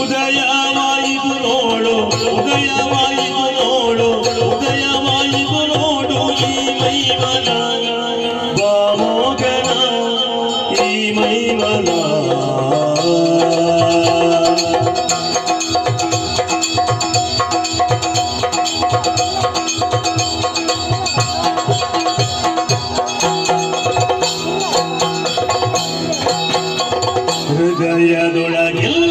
ಉದಯವಾಯಿತು ನೋಡು ಉದಯವಾಯಿತು. ಹೃದಯದೊಳಗೆಲ್ಲ